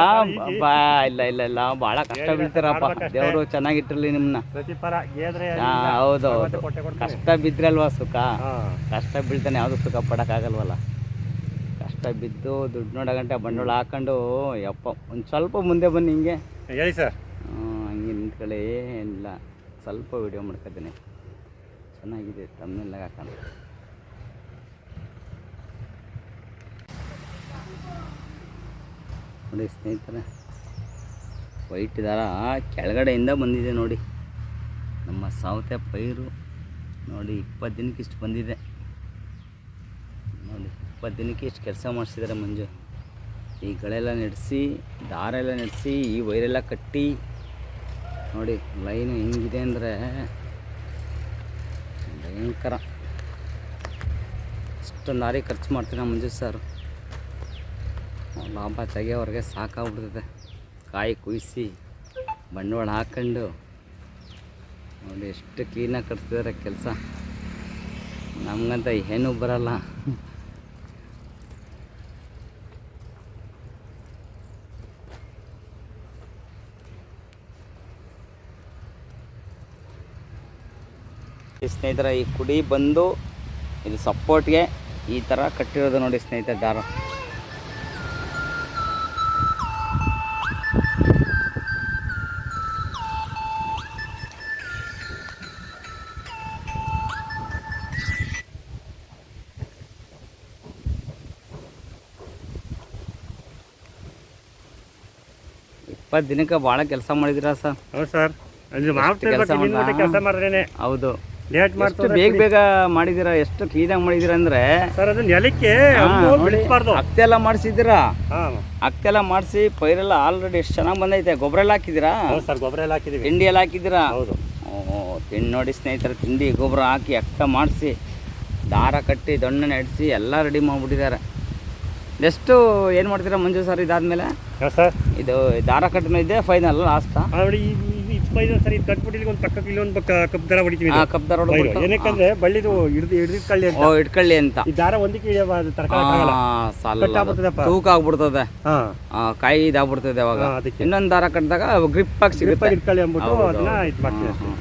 ಬಾ ಇಲ್ಲ ಇಲ್ಲ ಇಲ್ಲ ಭಾಳ ಕಷ್ಟ ಬೀಳ್ತೀರಪ್ಪ. ದೇವರು ಚೆನ್ನಾಗಿಟ್ಟಿರಲಿ ನಿಮ್ಮನ್ನ ಪ್ರತಿಫಲ ಹೌದು ಹೌದು. ಕಷ್ಟ ಬಿದ್ರಲ್ವಾ ಸುಖ? ಕಷ್ಟ ಬೀಳ್ತಾನೆ ಯಾವುದು ಸುಖ ಪಡೋಕ್ಕಾಗಲ್ವಲ್ಲ? ಕಷ್ಟ ಬಿದ್ದು ದುಡ್ಡು ನೋಡೋ ಗಂಟೆ ಬಂಡವಾಳ ಹಾಕೊಂಡು ಯಪ್ಪ ಒಂದು ಸ್ವಲ್ಪ ಮುಂದೆ ಬನ್ನಿ ಹಿಂಗೆ. ಹೇಳಿ ಸರ್. ಹಂಗೆ ನಿಂತ್ಕೊಳ್ಳಿ ಏನಿಲ್ಲ. ಸ್ವಲ್ಪ ವಿಡಿಯೋ ಮಾಡ್ಕೊತೀನಿ ಚೆನ್ನಾಗಿದೆ ತಮ್ಮೆಲ್ಲ ಹಾಕೊಂಡು ನೋಡಿ ಸ್ನೇಹಿತರೆ, ವೈಟ್ ದಾರ ಕೆಳಗಡೆಯಿಂದ ಬಂದಿದೆ ನೋಡಿ. ನಮ್ಮ ಸೌತೆ ಪೈರು ನೋಡಿ ಇಪ್ಪತ್ತು ದಿನಕ್ಕೆ ಇಷ್ಟು ಬಂದಿದೆ. ನೋಡಿ ಇಪ್ಪತ್ತು ದಿನಕ್ಕೆ ಇಷ್ಟು ಕೆಲಸ ಮಾಡಿಸಿದ್ದಾರೆ ಮಂಜು. ಈ ಗಳೆಲ್ಲ ನಡೆಸಿ ದಾರ ಎಲ್ಲ ನಡೆಸಿ, ಈ ವೈರೆಲ್ಲ ಕಟ್ಟಿ ನೋಡಿ ಲೈನು ಹೆಂಗಿದೆ ಅಂದರೆ ಭಯಂಕರ. ಇಷ್ಟೊಂದು ದಾರಿ ಖರ್ಚು ಮಾಡ್ತೀನಿ ಮಂಜು ಸರ್? ಲಾಭ ತೆಗಿಯೋವ್ರಿಗೆ ಸಾಕಾಗ್ಬಿಡ್ತದೆ. ಕಾಯಿ ಕುಯ್ಸಿ ಬಂಡವಾಳ ಹಾಕೊಂಡು, ನೋಡಿ ಎಷ್ಟು ಕ್ಲೀನಾಗಿ ಕಟ್ತಿದ್ದಾರೆ ಕೆಲಸ. ನಮಗಂತ ಏನೂ ಬರಲ್ಲ. ಸ್ನೇಹಿತರ, ಈ ಕುಡಿ ಬಂದು ಇದು ಸಪೋರ್ಟ್ಗೆ ಈ ಥರ ಕಟ್ಟಿರೋದು ನೋಡಿ ಸ್ನೇಹಿತರೆ, ದಾರ. ಇಪ್ಪತ್ತು ದಿನಕ್ಕೆ ಭಾಳ ಕೆಲಸ ಮಾಡಿದಿರಾ ಸರ್? ಹೌದು ಸರ್. ಕೆಲ್ಸ ಮಾಡಿದ್ರೇನೆ ಹೌದು. ಲೇಟ್ ಮಾಡ್ತಾರೆ ಬೇಗ ಬೇಗ ಮಾಡಿದಿರಾ ಎಷ್ಟು ಕ್ಲೀನಾಗಿ ಮಾಡಿದಿರಾ ಅಂದ್ರೆ? ಸರ್ ಅದು ನೆಲಕ್ಕೆ ಅಕ್ತೆಲ್ಲ ಮಾಡಿಸಿದ್ದೀರಾ? ಹಾಂ. ಅಕ್ತೆಲ್ಲ ಮಾಡಿಸಿ ಪೈರೆಲ್ಲ ಆಲ್ರೆಡಿ ಎಷ್ಟು ಚೆನ್ನಾಗಿ ಬಂದೈತೆ. ಗೊಬ್ಬರ ಎಲ್ಲ ಹಾಕಿದಿರಾ ಸರ್ ಗೊಬ್ಬರ ಎಲ್ಲ ಹಾಕಿದ್ದೀವಿ. ತಿಂಡಿ ಎಲ್ಲ ಹಾಕಿದಿರಾ ಹೌದು. ತಿಂಡಿ ನೋಡಿ ಸ್ನೇಹಿತರೆ ತಿಂಡಿ ಗೊಬ್ಬರ ಹಾಕಿ ಅಕ್ಕ ಮಾಡಿಸಿ ದಾರ ಕಟ್ಟಿ ದೊಣ್ಣೆ ನಡೆಸಿ ಎಲ್ಲ ರೆಡಿ ಮಾಡಿಬಿಟ್ಟಿದ್ದಾರೆ. ಎಷ್ಟು ಏನು ಮಾಡ್ತೀರಾ ಮಂಜು ಸರ್ ಇದಾದ್ಮೇಲೆ? ಹಾಂ ಸರ್. ಇದು ದಾರ ಕಟ್ಟನ ಇದೆ ಫೈನಲ್ ಲಾಸ್ಟ್ ಇಪ್ಪತ್ತೈದು ಸರ್ ಇದು ಕಟ್ಬಿಟ್ಟು ಒಂದು ಪಕ್ಕಕ್ಕೆ ಇಲ್ಲೊಂದು ಪಕ್ಕ ಕಪ್ ದಾರ ಹೊಡಿತೀವಿ ಆ ಕಪ್ ದಾರ ಹೊಡ್ದ್ಬಿಟ್ಟು? ಏನಕ್ಕಂದ್ರೆ ಬಳ್ಳಿದು ಹಿಡಿದು ಹಿಡಿದಿಟ್ಕೊಳ್ಳಿ ಕಳ್ಳಿ ಅಂತ. ಓ ಇಟ್ಕೊಳ್ಳಿ ಅಂತ. ಈ ದಾರ ಒಂದಕ್ಕೆ ಇಳಿಯಬಾರ್ದು. ತೂಕ ಆಗ್ಬಿಡ್ತದೆ. ಕಾಯಿ ಇದಾಗ್ಬಿಡ್ತದೆ ಅವಾಗ. ಇನ್ನೊಂದು ದಾರ ಕಟ್ಟಿದಾಗ ಗ್ರಿಪ್ ಆಗಿ ಸಿಗುತ್ತೆ. ಇಟ್ಕೊಳ್ಳಿ ಅಂದ್ಬಿಟ್ಟು ಅದನ್ನ. ಇದು ಮಾಡ್ತೀವಿ ಹಾ, ಅಷ್ಟೇ. ಹಾ.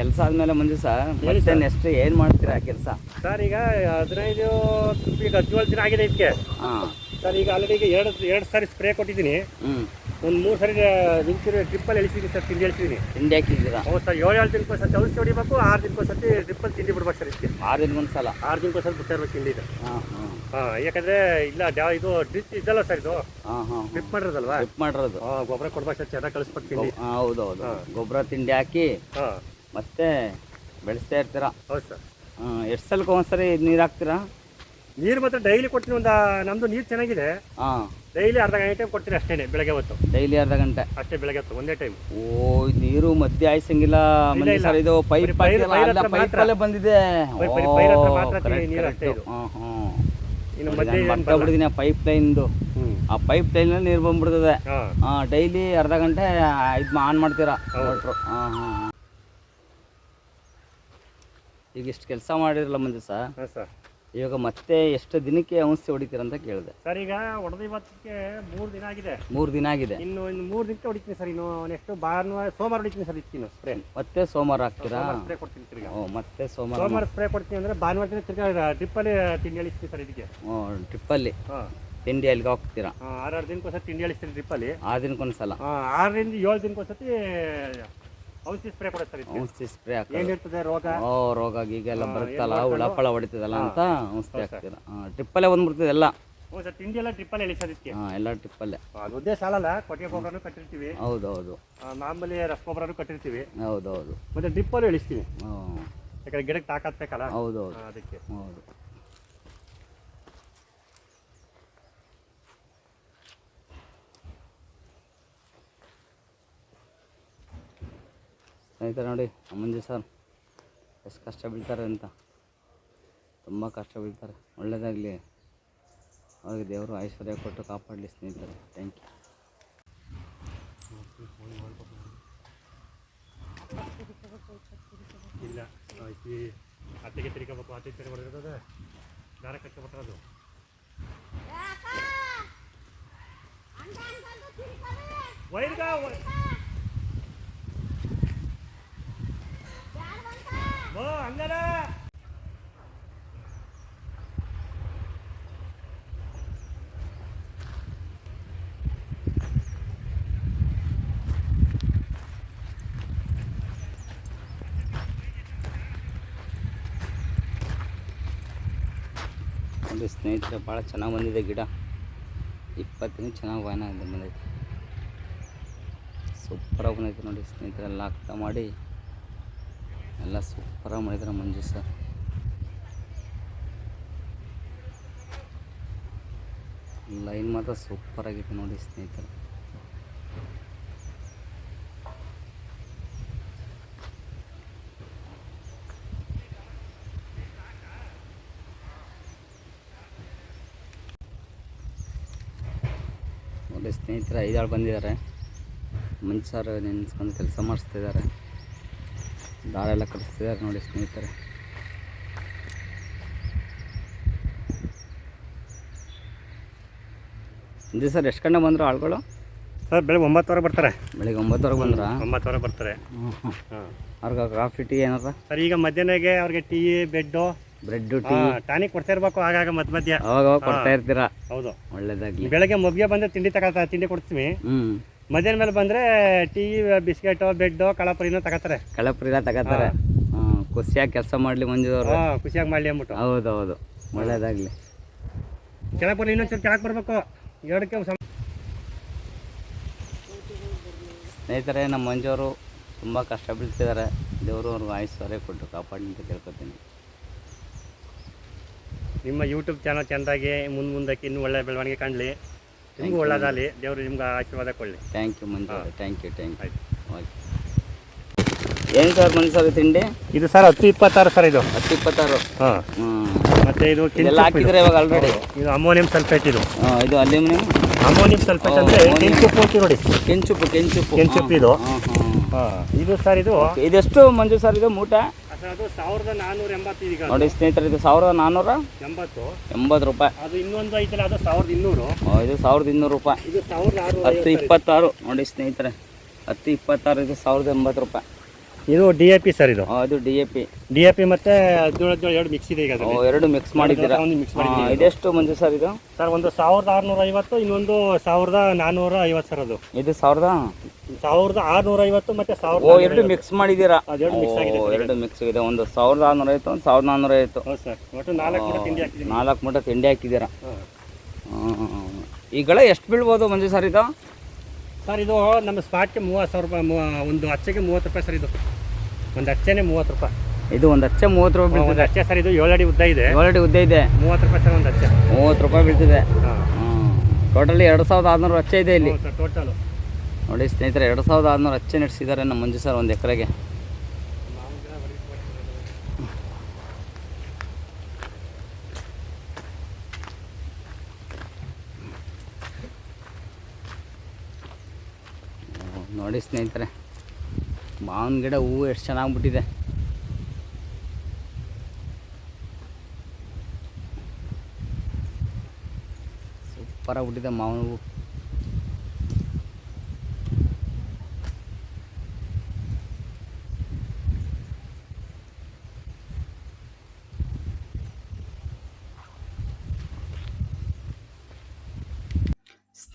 ಕೆಲಸ ಆದ್ಮೇಲೆ ಮಂಜು ಸರ್ ಹೇಳಿ ಮತ್ತೆ ಸರ್. ನೆಕ್ಸ್ಟ್ ಏನು ಮಾಡ್ತೀರಾ ಕೆಲಸ? ಸರ್ ಈಗ ಹದಿನೈದು ಈಗ ಹದಿನೇಳು ದಿನ ಆಗಿದೆ ಇದಕ್ಕೆ. ಹಾಂ. ಸರ್ ಈಗ ಆಲ್ರೆಡಿ ಈಗ ಎರಡು ಎರಡು ಸಾರಿ ಸ್ಪ್ರೇ ಕೊಟ್ಟಿದ್ದೀನಿ. ಹ್ಞೂ ಒಂದು ಮೂರು ಸಾರಿ ನಿಂತಿರೋ ಟ್ರಿಪ್ಪಲ್ಲಿ ಎಳಿಸಿದ್ದೀನಿ ಸರ್ ತಿಂಡಿ ಎಳಿಸಿದ್ದೀನಿ. ತಿಂಡಿ ಹಾಕಿದ್ದೀರಾ? ಹೌದು ಸರ್ ಏಳು ಏಳು ದಿನಕ್ಕೆ ಸತಿ ಔಷಧಿ ಹೊಡಿಬೇಕು ಆರು ದಿನಕ್ಕೆ ಸತಿ ಟ್ರಿಪ್ಪಲ್ಲಿ ತಿಂಡಿ ಬಿಡ್ಬೇಕು ಸರ್ ಇದಕ್ಕೆ. ಆರು ದಿನಕ್ಕೊಂದು ಸಲ ಆರು ದಿನಕ್ಕೆ ಸತಿ ಬಿಡ್ತಾ ಇರ್ಬೇಕು ತಿಂಡಿ ಇದು. ಹಾಂ ಹಾಂ. ಹಾಂ ಯಾಕಂದರೆ ಇಲ್ಲ ಡ್ಯಾ- ಇದು ಡ್ರಿಪ್ ಇದಲ್ಲ ಸರ್ ಇದು. ಹಾಂ ಹಾಂ ಡ್ರಿಪ್ ಮಾಡಿರೋದಲ್ವಾ? ಟ್ರಿಪ್ ಮಾಡಿರೋದು. ಹಾಂ ಗೊಬ್ಬರ ಕೊಡ್ಬೇಕು ಸರ್ ಚೆನ್ನಾಗಿ ಕಳಿಸ್ಬೇಕು ತಿಂಡಿ. ಹೌದು ಹೌದು. ಗೊಬ್ಬರ ತಿಂಡಿ ಹಾಕಿ ಹಾಂ. ಮತ್ತೆ ಬೆಳೆಸ್ತಾ ಇರ್ತೀರಾ? ಹೌದು ಸರ್. ಹಾಂ ಎಷ್ಟು ಸಲಕ್ಕೆ ಒಂದ್ಸರಿ ನೀರು ಹಾಕ್ತೀರಾ? ನೀರು ಮಾತ್ರ ಡೈಲಿ ಕೊಡ್ತೀನಿ ಒಂದು ನಮ್ದು ನೀರು ಚೆನ್ನಾಗಿದೆ. ಹಾಂ. ಡೈಲಿ ಅರ್ಧ ಗಂಟೆ ಕೊಡ್ತೀನಿ ಅಷ್ಟೇ ಬೆಳಗ್ಗೆ ಹೊತ್ತು. ಡೈಲಿ ಅರ್ಧ ಗಂಟೆ? ಅಷ್ಟೇ ಬೆಳಗ್ಗೆ ಹೊತ್ತು ಒಂದೇ ಟೈಮ್. ಓ ನೀರು ಮಧ್ಯೆ ಆಯ್ಸಂಗಿಲ್ಲ ಮನೆ ಇಲ್ಲ. ಸರ್ ಇದು ಪೈಪ್ ಬರೀ ಪೈರ್- ಪೈರ್ ಹತ್ರ ಮಾತ್ರ. ಪೈಪಲ್ಲೇ ಬಂದಿದೆ. ಪೈರ್- ಪೈರ್- ಪೈರ್ ಹತ್ರ ಮಾತ್ರ ನೀರು ಅಷ್ಟೇ ಇದು. ಇನ್ನು ಮಧ್ಯೆ ಏನು ಆ ಪೈಪ್ ಲೈನ್ದು ಆ ಪೈಪ್ ಲೈನ್ ನೀರು ಬಂದ್ಬಿಡ್ತದೆ. ಹಾಂ. ಡೈಲಿ ಅರ್ಧ ಗಂಟೆ ಇದು ಆನ್ ಮಾಡ್ತೀರಾ? ಹೌದು. ಮೋಟ್ರು ಹಾಂ ಹಾಂ. ಈಗ ಇಷ್ಟು ಕೆಲಸ ಮಾಡಿರಲ್ಲ ಮುಂದೆ ಸರ್ ಹಾಂ ಸರ್. ಇವಾಗ ಮತ್ತೆ ಎಷ್ಟು ದಿನಕ್ಕೆ ಔಷಧಿ ಹೊಡಿತೀರ ಅಂತ ಕೇಳಿದೆ. ಸರ್ ಈಗ ಹೊಡೆದ ಇವತ್ತಕ್ಕೆ ಮೂರು ದಿನ ಆಗಿದೆ. ಮೂರು ದಿನ ಆಗಿದೆ. ಇನ್ನು ಇನ್ನು ಮೂರು ದಿನಕ್ಕೆ ಹೊಡಿತೀನಿ ಸರ್ ಇನ್ನು ನೆಕ್ಸ್ಟ್ ಭಾನುವಾರ ಸೋಮವಾರ ಹೊಡಿತೀನಿ ಸರ್ ಇತ್ತು ಸ್ಪ್ರೇ ಮತ್ತೆ ಸೋಮವಾರ ಹಾಕ್ತೀರಾ? ಸ್ಪ್ರೇ ಕೊಡ್ತೀನಿ ತಿರ್ಗಾ. ಓ ಮತ್ತೆ ಸೋಮವಾರ ಸೋಮವಾರ ಸ್ಪ್ರೇ ಕೊಡ್ತೀನಿ ಅಂದರೆ ಭಾನುವಾರ ದಿನ ತಿರ್ಗಾ ಡ್ರಿಪ್ಪಲ್ಲಿ ತಿಂಡಿ ಅಳಿಸ್ತೀನಿ ಸರ್ ಇದಕ್ಕೆ. ಓ ಟ್ರಿಪ್ಪಲ್ಲಿ ಹಾಂ. ತಿಂಡಿ ಅಲ್ಲಿಗೆ ಹೋಗ್ತೀರಾ ದಿನಕ್ಕೆ ದಿನಕ್ಕೊಂದ್ಸತಿ ತಿಂಡಿ ಅಳಿಸ್ತೀನಿ ಡ್ರಿಪ್ಪಲ್ಲಿ ಆ ದಿನಕ್ಕೊಂದ್ಸಲ. ಆರರಿಂದ ಏಳು ದಿನಕ್ಕೊಂದ್ಸತಿ ಔಷಧಿ ಸ್ಪ್ರೇ ಕೊಡ್ತಾರೆ ಔಷಧಿ ಸ್ಪ್ರೇ ಏನಿರ್ತದೆ ರೋಗ? ಓ ರೋಗ ಗೀಗ ಎಲ್ಲ ಬರುತ್ತಲ್ಲ ಹುಳ? ಪಳ ಹೊಡಿತದಲ್ಲ ಅಂತ ಔಷಧಿ ಹಾಕ್ತೀರ? ಟ್ರಿಪ್ಪಲ್ಲೆ ಟ್ರಿಪ್ಪಲ್ಲೇ ಬಂದ್ಬಿಡ್ತದೆ ಎಲ್ಲ. ಹ್ಞೂ ಸರ್ ತಿಂಡಿ ಎಲ್ಲ ಡ್ರಿಪ್ಪಲ್ಲಿ ಇಳಿಸೋದಕ್ಕೆ ಹಾಂ ಎಲ್ಲ ಟ್ರಿಪ್ಪಲ್ಲೇ ಅದೊಂದೇ ಸಾಲಲ್ಲ ಕೊಟ್ಟಿಗೆ ಗೊಬ್ಬರನೂ ಕಟ್ಟಿರ್ತೀವಿ. ಹೌದು ಹೌದು ಮಾಮೂಲಿ ರಸಗೊಬ್ಬರನೂ ಕಟ್ಟಿರ್ತೀವಿ. ಹೌದು ಹೌದು ಮತ್ತೆ ಡ್ರಿಪ್ಪಲ್ಲೂ ಇಳಿಸ್ತೀವಿ ಹ್ಞೂ ಯಾಕಂದ್ರೆ ಗಿಡಕ್ಕೆ ತಾಕತ್ಬೇಕಲ್ಲ ಹೌದು ಹೌದು ಅದಕ್ಕೆ. ಹೌದು. ಸ್ನೇಹಿತರೆ ನೋಡಿ ಮಂಜು ಸರ್ ಎಷ್ಟು ಕಷ್ಟ ಬೀಳ್ತಾರೆ ಅಂತ. ತುಂಬ ಕಷ್ಟ ಬೀಳ್ತಾರೆ. ಒಳ್ಳೆಯದಾಗಲಿ ಅವ್ರಿಗೆ ದೇವರು ಐಶ್ವರ್ಯ ಕೊಟ್ಟು ಕಾಪಾಡಲಿ ಸ್ನೇಹಿತರೆ. ಥ್ಯಾಂಕ್ ಯು ಇಲ್ಲ ಅತ್ತೆಗೆ ತಿರ್ಕೋಬೇಕು ಅತ್ತೆ ತಿರ್ಗಿ ಹೊಡೆದಿರೋದು ದಾರ ಕಟ್ಕೊಬಿಟ್ರದು ವೈರ್ಗ ಓ ಹಂಗಲ್ಲ ನೋಡಿ ಸ್ನೇಹಿತರೆ ಭಾಳ ಚೆನ್ನಾಗಿ ಬಂದಿದೆ ಗಿಡ ಇಪ್ಪತ್ತು ದಿನ ಚೆನ್ನಾಗಿ ವಾಯನ ಬಂದೈತೆ ಸೂಪರಾಗಿ ಬಂದೈತೆ ನೋಡಿ ಸ್ನೇಹಿತರೆ ಎಲ್ಲ ಅರ್ಥ ಮಾಡಿ ಎಲ್ಲ ಸೂಪರಾಗಿ ಮಾಡಿದ್ರೆ ಮಂಜು ಸರ್ ಲೈನ್ ಮಾತ್ರ ಸೂಪರಾಗಿತ್ತು ನೋಡಿ ಸ್ನೇಹಿತರೆ. ನೋಡಿ ಸ್ನೇಹಿತರೆ ಐದಾಳು ಬಂದಿದ್ದಾರೆ. ಮನುಷ್ಯರು ನೆನೆಸ್ಕೊಂಡು ಕೆಲಸ ಮಾಡಿಸ್ತಿದ್ದಾರೆ. ದಾರೆಲ್ಲ ಕಳಿಸ್ತಿದ್ದಾರೆ ನೋಡಿ ಸ್ನೇಹಿತರೆ. ಅಂದ್ರೆ ಸರ್ ಎಷ್ಟು ಗಂಟೆ ಬಂದರು ಆಳುಗಳು? ಸರ್ ಬೆಳಗ್ಗೆ ಒಂಬತ್ತುವರೆ ಬರ್ತಾರೆ. ಬೆಳಿಗ್ಗೆ ಒಂಬತ್ತುವರೆಗೆ ಬಂದ್ರ? ಒಂಬತ್ತುವರೆ ಬರ್ತಾರೆ. ಹಾಂ. ಅವ್ರಿಗೆ ಕಾಫಿ ಟೀ ಏನಾರ? ಸರ್ ಈಗ ಮಧ್ಯಾಹ್ನಗೆ ಅವ್ರಿಗೆ ಟೀ ಬೆಡ್ಡು ಬ್ರೆಡ್ಡು ಟೀ ಟಾನಿಕ್ ಕೊಡ್ತಾ ಇರ್ಬೇಕು ಆಗಾಗ ಮಧ್ಯ. ಮಧ್ಯ ಅವಾಗ ಕೊಡ್ತಾ ಇರ್ತೀರಾ? ಹೌದು. ಒಳ್ಳೇದಾಗಿ ಬೆಳಗ್ಗೆ ಮಗ್ಗೆ ಬಂದ್ರೆ ತಿಂಡಿ ತಗೊಳ್ತಾ ತಿಂಡಿ ಕೊಡ್ತೀವಿ. ಹ್ಞೂ ಮಧ್ಯಾಹ್ನ ಮೇಲೆ ಬಂದರೆ ಟೀ ಬಿಸ್ಕೆಟ್ ಬೆಡ್ ಕಳಪುರಿನ ತಗೋತಾರೆ. ಕಳಪುರಿನ ತಗೋತಾರೆ. ಖುಷಿಯಾಗಿ ಕೆಲಸ ಮಾಡಲಿ ಮಂಜು ಖುಷಿಯಾಗಿ ಮಾಡಲಿ ಅಂದ್ಬಿಟ್ಟು. ಹೌದು ಹೌದು ಒಳ್ಳೇದಾಗಲಿ ಕೆಳಪುರಿ ಇನ್ನೊಂಚೂರು ಕೆಳಗೆ ಬರಬೇಕು. ಎರಡಕ್ಕೆ ಸ್ನೇಹಿತರೆ ನಮ್ಮ ಮಂಜವರು ತುಂಬ ಕಷ್ಟ ಬೀಳ್ತಿದ್ದಾರೆ ದೇವರು ಅವ್ರಿಗೆ ಆಯುಸ್ ಹೊರೆ ಕೊಟ್ಟು ಕಾಪಾಡಿ ಅಂತ ಕೇಳ್ಕೊತೀನಿ. ನಿಮ್ಮ ಯೂಟ್ಯೂಬ್ ಚಾನಲ್ ಚೆಂದಾಗಿ ಮುಂದೆ ಮುಂದಕ್ಕೆ ಇನ್ನೂ ಒಳ್ಳೆಯ ಬೆಳವಣಿಗೆ ಕಾಣಲಿ. ನಿಮಗೂ ಒಳ್ಳೇದಾಗಲಿ ದೇವರು ನಿಮ್ಗೆ ಆಶೀರ್ವಾದ ಕೊಡಲಿ. Thank you Manju thank you thank you okay ಏನು ಸರ್ ಮಂಜು ಸರ್ ತಿಂಡಿ? ಇದು ಸರ್ ಹತ್ತು ಇಪ್ಪತ್ತಾರು ಸರ್ ಇದು. ಹತ್ತು ಇಪ್ಪತ್ತಾರು? ಹಾಂ. ಮತ್ತೆ ಇದು ಎಲ್ಲ ಹಾಕಿದ್ರೆ ಇವಾಗ ಆಲ್ರೆಡಿ ಇದು ಅಮೋನಿಯಂ ಸಲ್ಫೇಟ್ ಇದು. ಇದು ಅಲ್ಯೂಮಿನಿಯಂ? ಅಮೋನಿಯಂ ಸಲ್ಫೇಟ್ ಅಂದರೆ. ಕೆಂಚುಪ್ಪು ಅಂತೀವಿ ನೋಡಿ. ಕೆಂಚುಪ್ಪು ಕೆಂಚುಪ್ಪು ಕೆಂಚುಪ್ಪು ಇದು. ಹಾಂ. ಇದು ಸರ್ ಇದು. ಇದೆಷ್ಟು ಮಂಜು ಸರ್ ಇದು ಮೂಟ? ಅದು ಸಾವಿರದ ನಾನ್ನೂರ ಎಂಬತ್ತು ಈಗ ನೋಡಿ ಸ್ನೇಹಿತರೆ ಇದು ಸಾವಿರದ ನಾನ್ನೂರ ಎಂಬತ್ತು. ಎಂಬತ್ತು ರೂಪಾಯಿ. ಅದು ಇನ್ನೊಂದು ಐತಲ್ಲ ಅದು ಸಾವಿರದ ಇನ್ನೂರು. ಇದು ಸಾವಿರದ ಇನ್ನೂರು ರೂಪಾಯಿ. ಇದು ಸಾವಿರದ ಹತ್ತು ಇಪ್ಪತ್ತಾರು. ನೋಡಿ ಸ್ನೇಹಿತರೆ ಹತ್ತು ಇಪ್ಪತ್ತಾರು ಇದು ಸಾವಿರದ ಎಂಬತ್ತು ರೂಪಾಯಿ. ಇದು ಡಿ ಎ ಪಿ ಸರ್ ಇದು. ಅದು D A P D A P ಮತ್ತೆ ಹದಿನೇಳು ಹದಿನೇಳು ಎರಡು ಮಿಕ್ಸ್ ಇದೆ ಈಗ ಓ, ಎರಡು ಮಿಕ್ಸ್ ಮಾಡಿದ್ದೀರಾ? ಒಂದು ಮಿಕ್ಸ್ ಹಾ, ಮಾಡಿದ್ದೀವಿ ಇದೆಷ್ಟು ಮಂಜು ಸರ್ ಇದು? ಸರ್ ಒಂದು ಸಾವಿರದ ಆರುನೂರ ಐವತ್ತು ಇನ್ನೊಂದು ಸಾವಿರದ ನಾನ್ನೂರ ಐವತ್ತು ಸರ್ ಅದು. ಇದು ಸಾವಿರದ? ಸಾವಿರದ ಆರುನೂರ ಐವತ್ತು ಮತ್ತೆ ಓ ಸಾವಿರದ ಎರಡು ಮಿಕ್ಸ್ ಮಾಡಿದ್ದೀರಾ? ಎರಡು ಮಿಕ್ಸ್ ಆಗಿದೆ ಓ, ಎರಡು ಮಿಕ್ಸ್ ಇದೆ ಒಂದು ಸಾವಿರದ ಆರುನೂರ ಐವತ್ತು ಒಂದು ಸಾವಿರದ ನಾನ್ನೂರ ಐವತ್ತು ಹೌದು ಸರ್ ಒಟ್ಟು ನಾಲ್ಕು ಕೂಡ ತಿಂಡಿ ಹಾಕಿದ್ದೀನಿ ನಾಲ್ಕು ಮೂಟ ತಿಂಡಿ ಹಾಕಿದ್ದೀರಾ. ಹ್ಮ್. ಈಗಳ ಎಷ್ಟು ಬೀಳ್ಬೋದು ಮಂಜು ಸರ್ ಇದು? ಸರ್ ಇದು ನಮ್ಮ ಸ್ಪಾಟ್ಗೆ ಮೂವತ್ತು ಸಾವಿರ ರೂಪಾಯಿ ಮೂವ- ಒಂದು ಅಚ್ಚೆಗೆ ಮೂವತ್ತು ರೂಪಾಯಿ ಸರ್ ಇದು. ಒಂದು ಅಚ್ಚೆನೇ ಮೂವತ್ತು ರೂಪಾಯಿ. ಇದು ಒಂದು ಹಚ್ಚೆ ಮೂವತ್ತು ರೂಪಾಯಿ ಒಂದು ಬೀಳ್ತಿದೆ ಅಚ್ಚೆ ಸರ್ ಇದು ಏಳು ಅಡಿ ಉದ್ದ ಇದೆ. ಏಳು ಉದ್ದ ಇದೆ. ಮೂವತ್ತು ರೂಪಾಯಿ ಸರ್ ಒಂದು ಅಚ್ಚೆ ಮೂವತ್ತು ರೂಪಾಯಿ ಬೀಳ್ತಿದೆ ಹಾಂ. ಟೋಟಲಿ ಎರಡು ಸಾವಿರದ ಆರುನೂರು ಅಚ್ಚೆ ಇದೆ ಇಲ್ಲಿ. ಸರ್ ಟೋಟಲು ನೋಡಿ ಸ್ನೇಹಿತರೆ ಎರಡು ಸಾವಿರದ ಆರುನೂರು ಹಚ್ಚೆ ನಡೆಸಿದ್ದಾರೆ ನಮ್ಮ ಮಂಜು ಸರ್ ಒಂದು ಎಕರೆಗೆ. ನೋಡಿ ಸ್ನೇಹಿತರೆ ಮಾವಿನ ಗಿಡ ಹೂವು ಎಷ್ಟು ಚೆನ್ನಾಗಿ ಬಿಟ್ಟಿದೆ ಸೂಪರ್ ಆಗಿಬಿಟ್ಟಿದೆ ಮಾವಿನ ಹೂವು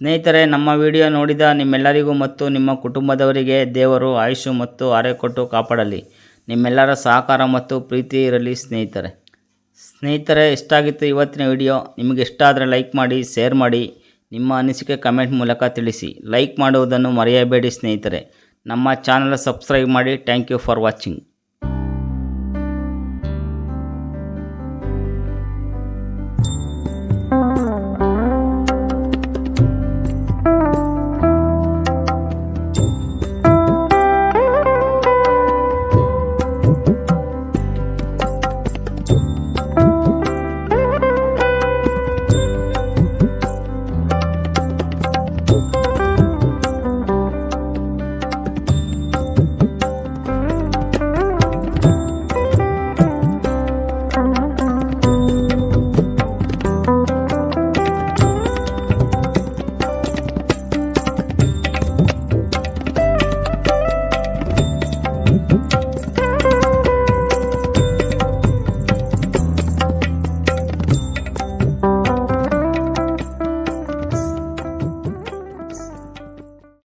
ಸ್ನೇಹಿತರೆ, ನಮ್ಮ ವಿಡಿಯೋ ನೋಡಿದ ನಿಮ್ಮೆಲ್ಲರಿಗೂ ಮತ್ತು ನಿಮ್ಮ ಕುಟುಂಬದವರಿಗೆ ದೇವರು ಆಯುಷು ಮತ್ತು ಆರೋಗ್ಯ ಕೊಟ್ಟು ಕಾಪಾಡಲಿ. ನಿಮ್ಮೆಲ್ಲರ ಸಹಕಾರ ಮತ್ತು ಪ್ರೀತಿ ಇರಲಿ ಸ್ನೇಹಿತರೆ. ಸ್ನೇಹಿತರೆ, ಇಷ್ಟಾಗಿತ್ತು ಇವತ್ತಿನ ವಿಡಿಯೋ. ನಿಮಗೆ ಇಷ್ಟ ಆದರೆ ಲೈಕ್ ಮಾಡಿ, ಶೇರ್ ಮಾಡಿ. ನಿಮ್ಮ ಅನಿಸಿಕೆ ಕಮೆಂಟ್ ಮೂಲಕ ತಿಳಿಸಿ. ಲೈಕ್ ಮಾಡುವುದನ್ನು ಮರೆಯಬೇಡಿ ಸ್ನೇಹಿತರೆ. ನಮ್ಮ ಚಾನಲ್ ಸಬ್ಸ್ಕ್ರೈಬ್ ಮಾಡಿ. Thank you for watching.